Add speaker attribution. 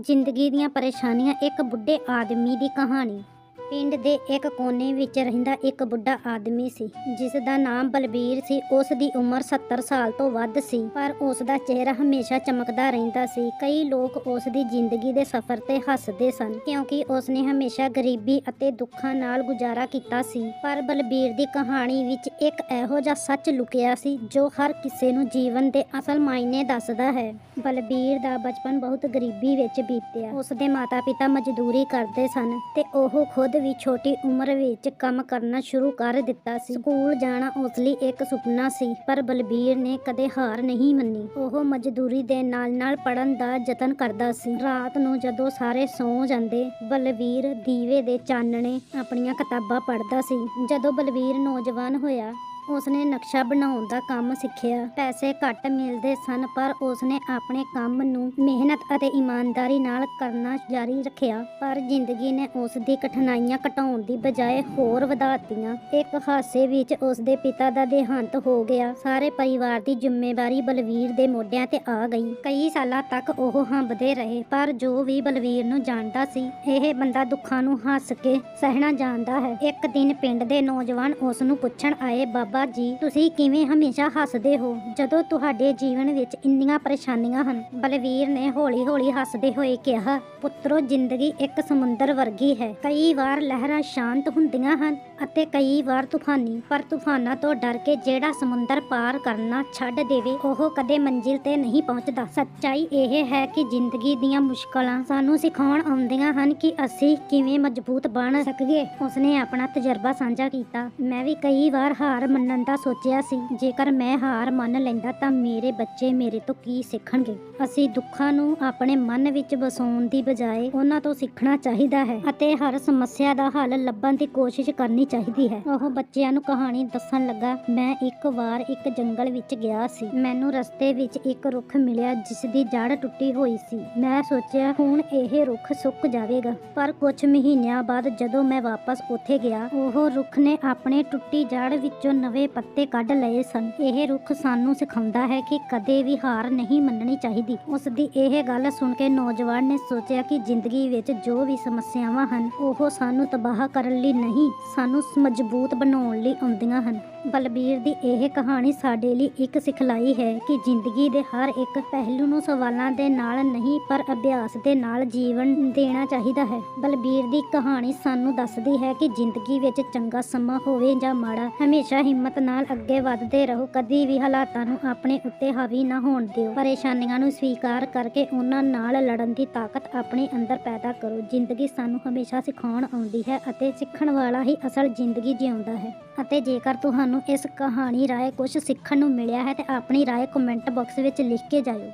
Speaker 1: ਜ਼ਿੰਦਗੀ ਦੀਆਂ ਪਰੇਸ਼ਾਨੀਆਂ ਇੱਕ ਬੁੱਢੇ ਆਦਮੀ ਦੀ ਕਹਾਣੀ। ਪਿੰਡ ਦੇ ਇੱਕ ਕੋਨੇ ਵਿੱਚ ਰਹਿੰਦਾ ਇੱਕ ਬੁੱਢਾ ਆਦਮੀ ਸੀ ਜਿਸ ਦਾ ਨਾਮ ਬਲਬੀਰ ਸੀ। ਉਸ ਦੀ ਉਮਰ 70 ਸਾਲ ਤੋਂ ਵੱਧ ਸੀ, ਪਰ ਉਸ ਦਾ ਚਿਹਰਾ ਹਮੇਸ਼ਾ ਚਮਕਦਾ ਰਹਿੰਦਾ ਸੀ। ਕਈ ਲੋਕ ਉਸ ਦੀ ਜ਼ਿੰਦਗੀ ਦੇ ਸਫ਼ਰ ਤੇ ਹੱਸਦੇ ਸਨ, ਕਿਉਂਕਿ ਉਸ ਨੇ ਹਮੇਸ਼ਾ ਗਰੀਬੀ ਅਤੇ ਦੁੱਖਾਂ ਨਾਲ ਗੁਜ਼ਾਰਾ ਕੀਤਾ ਸੀ। ਪਰ ਬਲਬੀਰ ਦੀ ਕਹਾਣੀ ਵਿੱਚ ਇੱਕ ਇਹੋ ਜਿਹਾ ਸੱਚ ਲੁਕਿਆ ਸੀ, ਜੋ ਹਰ ਕਿਸੇ ਨੂੰ ਜੀਵਨ ਦੇ ਅਸਲ ਮਾਇਨੇ ਦੱਸਦਾ ਹੈ। ਬਲਬੀਰ ਦਾ ਬਚਪਨ ਬਹੁਤ ਗਰੀਬੀ ਵਿੱਚ ਬੀਤਿਆ। ਉਸ ਦੇ ਮਾਤਾ-ਪਿਤਾ ਮਜ਼ਦੂਰੀ ਕਰਦੇ ਸਨ ਤੇ ਉਹ ਖੁਦ ਵੀ ਛੋਟੀ ਉਮਰ ਵਿੱਚ ਕੰਮ ਕਰਨਾ ਸ਼ੁਰੂ ਕਰ ਦਿੱਤਾ ਸੀ। ਸਕੂਲ ਜਾਣਾ ਉਸ ਲਈ ਇੱਕ ਸੁਪਨਾ ਸੀ, ਪਰ ਬਲਬੀਰ ਨੇ ਕਦੇ ਹਾਰ ਨਹੀਂ ਮੰਨੀ। ਉਹ ਮਜ਼ਦੂਰੀ ਦੇ ਨਾਲ-ਨਾਲ ਪੜਨ ਦਾ ਯਤਨ ਕਰਦਾ ਸੀ। ਰਾਤ ਨੂੰ ਜਦੋਂ ਸਾਰੇ ਸੌਂ ਜਾਂਦੇ, ਬਲਬੀਰ ਦੀਵੇ ਦੇ ਚਾਨਣੇ ਆਪਣੀਆਂ ਕਿਤਾਬਾਂ ਪੜ੍ਹਦਾ ਸੀ। ਜਦੋਂ ਬਲਬੀਰ ਨੌਜਵਾਨ ਹੋਇਆ ਉਸਨੇ ਨਕਸ਼ਾ ਬਣਾਉਣ ਦਾ ਕੰਮ ਸਿੱਖਿਆ। ਪੈਸੇ ਘੱਟ ਮਿਲਦੇ ਸਨ, ਪਰ ਉਸਨੇ ਆਪਣੇ ਕੰਮ ਨੂੰ ਮਿਹਨਤ ਅਤੇ ਇਮਾਨਦਾਰੀ ਨਾਲ ਕਰਨਾ ਜਾਰੀ ਰੱਖਿਆ। ਪਰ ਜ਼ਿੰਦਗੀ ਨੇ ਉਸ ਦੀ ਕਠਿਨਾਈਆਂ ਘਟਾਉਣ ਦੀ ਬਜਾਏ ਹੋਰ ਵਧਾਤੀਆਂ। ਇੱਕ ਹਾਦਸੇ ਵਿੱਚ ਉਸ ਦੇ ਪਿਤਾ ਦਾ ਦੇਹਾਂਤ ਹੋ ਗਿਆ। ਸਾਰੇ ਪਰਿਵਾਰ ਦੀ ਜ਼ਿੰਮੇਵਾਰੀ ਬਲਵੀਰ ਦੇ ਮੋਢਿਆਂ ਤੇ ਆ ਗਈ। ਕਈ ਸਾਲਾਂ ਤੱਕ ਉਹ ਹੰਬਦੇ ਰਹੇ, ਪਰ ਜੋ ਵੀ ਬਲਵੀਰ ਨੂੰ ਜਾਣਦਾ ਸੀ, ਇਹ ਬੰਦਾ ਦੁੱਖਾਂ ਨੂੰ ਹੱਸ ਕੇ ਸਹਿਣਾ ਜਾਣਦਾ ਹੈ। ਇੱਕ ਦਿਨ ਪਿੰਡ ਦੇ ਨੌਜਵਾਨ ਉਸ ਨੂੰ ਪੁੱਛਣ ਆਏ, ਬਾਬਾ ਜੀ, ਤੁਸੀਂ ਕਿਵੇਂ ਹਮੇਸ਼ਾ ਹੱਸਦੇ ਹੋ? ਜਦੋਂ ਤੁਹਾਡੇ ਜੀਵਨ ਵਿੱਚ ਇੰਨੀਆਂ ਪਰੇਸ਼ਾਨੀਆਂ ਹਨ, ਬਲਵੀਰ ਨੇ ਹੌਲੀ-ਹੌਲੀ ਹੱਸਦੇ ਹੋਏ ਕਿਹਾ, ਪੁੱਤਰੋ, ਜ਼ਿੰਦਗੀ ਇੱਕ ਸਮੁੰਦਰ ਵਰਗੀ ਹੈ। ਕਈ ਵਾਰ ਲਹਿਰਾਂ ਸ਼ਾਂਤ ਹੁੰਦੀਆਂ ਹਨ ਅਤੇ ਕਈ ਵਾਰ ਤੂਫਾਨੀ, ਪਰ ਤੂਫਾਨਾਂ ਤੋਂ ਡਰ ਕੇ ਜਿਹੜਾ ਸਮੁੰਦਰ ਪਾਰ ਕਰਨਾ ਛੱਡ ਦੇਵੇ, ਉਹ ਕਦੇ ਮੰਜ਼ਿਲ ਤੇ ਨਹੀਂ ਪਹੁੰਚਦਾ। ਸੱਚਾਈ ਇਹ ਹੈ ਕਿ ਜ਼ਿੰਦਗੀ ਦੀਆਂ ਮੁਸ਼ਕਲਾਂ ਸਾਨੂੰ ਸਿਖਾਉਣ ਆਉਂਦੀਆਂ ਹਨ ਕਿ ਅਸੀਂ ਕਿਵੇਂ ਮਜ਼ਬੂਤ ਬਣ ਸਕੀਏ। ਉਸਨੇ ਆਪਣਾ ਤਜਰਬਾ ਸਾਂਝਾ ਕੀਤਾ। ਮੈਂ ਵੀ ਕਈ ਵਾਰ ਹਾਰ ਮੰਨਣ ਦਾ ਸੋਚਿਆ ਸੀ, ਜੇਕਰ ਮੈਂ ਹਾਰ ਮੰਨ ਲੈਂਦਾ ਤਾਂ ਮੇਰੇ ਬੱਚੇ ਮੇਰੇ ਤੋਂ ਕੀ ਸਿੱਖਣਗੇ? ਅਸੀਂ ਦੁੱਖਾਂ ਨੂੰ ਆਪਣੇ ਮਨ ਵਿੱਚ ਵਸਾਉਣ ਦੀ ਬਜਾਏ ਉਹਨਾਂ ਤੋਂ ਸਿੱਖਣਾ ਚਾਹੀਦਾ ਹੈ ਅਤੇ ਹਰ ਸਮੱਸਿਆ ਦਾ ਹੱਲ ਲੱਭਣ ਦੀ ਕੋਸ਼ਿਸ਼ ਕਰਨੀ ਚਾਹੀਦੀ ਹੈ। ਉਹ ਬੱਚਿਆਂ ਨੂੰ ਕਹਾਣੀ ਦੱਸਣ ਲੱਗਾ, ਮੈਂ ਇੱਕ ਵਾਰ ਇੱਕ ਜੰਗਲ ਵਿੱਚ ਗਿਆ ਸੀ। ਮੈਨੂੰ ਰਸਤੇ ਵਿੱਚ ਇੱਕ ਰੁੱਖ ਮਿਲਿਆ ਜਿਸ ਦੀ ਜੜ ਟੁੱਟੀ ਹੋਈ ਸੀ। ਮੈਂ ਸੋਚਿਆ, ਹੁਣ ਇਹ ਰੁੱਖ ਸੁੱਕ ਜਾਵੇਗਾ। ਪਰ ਕੁਝ ਮਹੀਨਿਆਂ ਬਾਅਦ ਜਦੋਂ ਮੈਂ ਵਾਪਸ ਉੱਥੇ ਗਿਆ, ਉਹ ਰੁੱਖ ਨੇ ਆਪਣੇ ਟੁੱਟੀ ਜੜ ਵਿੱਚੋਂ ਨਵੇਂ ਪੱਤੇ ਕੱਢ ਲਏ ਸਨ। ਇਹ ਰੁੱਖ ਸਾਨੂੰ ਸਿਖਾਉਂਦਾ ਹੈ ਕਿ ਕਦੇ ਵੀ ਹਾਰ ਨਹੀਂ ਮੰਨਣੀ ਚਾਹੀਦੀ। ਉਸ ਦੀ ਇਹ ਗੱਲ ਸੁਣ ਕੇ ਨੌਜਵਾਨ ਨੇ ਸੋਚਿਆ ਕਿ ਜ਼ਿੰਦਗੀ ਵਿੱਚ ਜੋ ਵੀ ਸਮੱਸਿਆਵਾਂ ਹਨ, ਉਹ ਸਾਨੂੰ ਤਬਾਹ ਕਰਨ ਲਈ ਨਹੀਂ, ਸਾਨੂੰ ਮਜ਼ਬੂਤ ਬਣਾਉਣ ਲਈ ਆਉਂਦੀਆਂ ਹਨ। ਬਲਬੀਰ ਦੀ ਇਹ ਕਹਾਣੀ ਸਾਡੇ ਲਈ ਇੱਕ ਸਿਖਲਾਈ ਹੈ ਕਿ ਜ਼ਿੰਦਗੀ ਦੇ ਹਰ ਇੱਕ ਪਹਿਲੂ ਨੂੰ ਸਵਾਲਾਂ ਦੇ ਨਾਲ ਨਹੀਂ, ਪਰ ਅਭਿਆਸ ਦੇ ਨਾਲ ਜੀਵਨ ਦੇਣਾ ਚਾਹੀਦਾ ਹੈ। ਬਲਬੀਰ ਦੀ ਕਹਾਣੀ ਸਾਨੂੰ ਦੱਸਦੀ ਹੈ ਕਿ ਜ਼ਿੰਦਗੀ ਵਿੱਚ ਚੰਗਾ ਸਮਾਂ ਹੋਵੇ ਜਾਂ ਮਾੜਾ, ਹਮੇਸ਼ਾ ਹਿੰਮਤ ਨਾਲ ਅੱਗੇ ਵਧਦੇ ਰਹੋ। ਕਦੀ ਵੀ ਹਾਲਾਤਾਂ ਨੂੰ ਆਪਣੇ ਉੱਤੇ ਹਾਵੀ ਨਾ ਹੋਣ ਦਿਓ। ਪਰੇਸ਼ਾਨੀਆਂ ਨੂੰ ਸਵੀਕਾਰ ਕਰਕੇ ਉਹਨਾਂ ਨਾਲ ਲੜਨ ਦੀ ਤਾਕਤ ਆਪਣੇ ਅੰਦਰ ਪੈਦਾ ਕਰੋ। ਜ਼ਿੰਦਗੀ ਸਾਨੂੰ ਹਮੇਸ਼ਾ ਸਿਖਾਉਣ ਆਉਂਦੀ ਹੈ ਅਤੇ ਸਿੱਖਣ ਵਾਲਾ ਹੀ ਅਸਲ ਜ਼ਿੰਦਗੀ ਜਿਉਂਦਾ ਹੈ। ਅਤੇ ਜੇਕਰ ਤੁਹਾਨੂੰ ਇਸ ਕਹਾਣੀ ਰਾਏ ਕੁਝ ਸਿੱਖਣ ਨੂੰ ਮਿਲਿਆ ਹੈ, ਤੇ ਆਪਣੀ ਰਾਏ ਕਮੈਂਟ ਬਾਕਸ ਵਿੱਚ ਲਿਖ ਕੇ ਜਾਇਓ।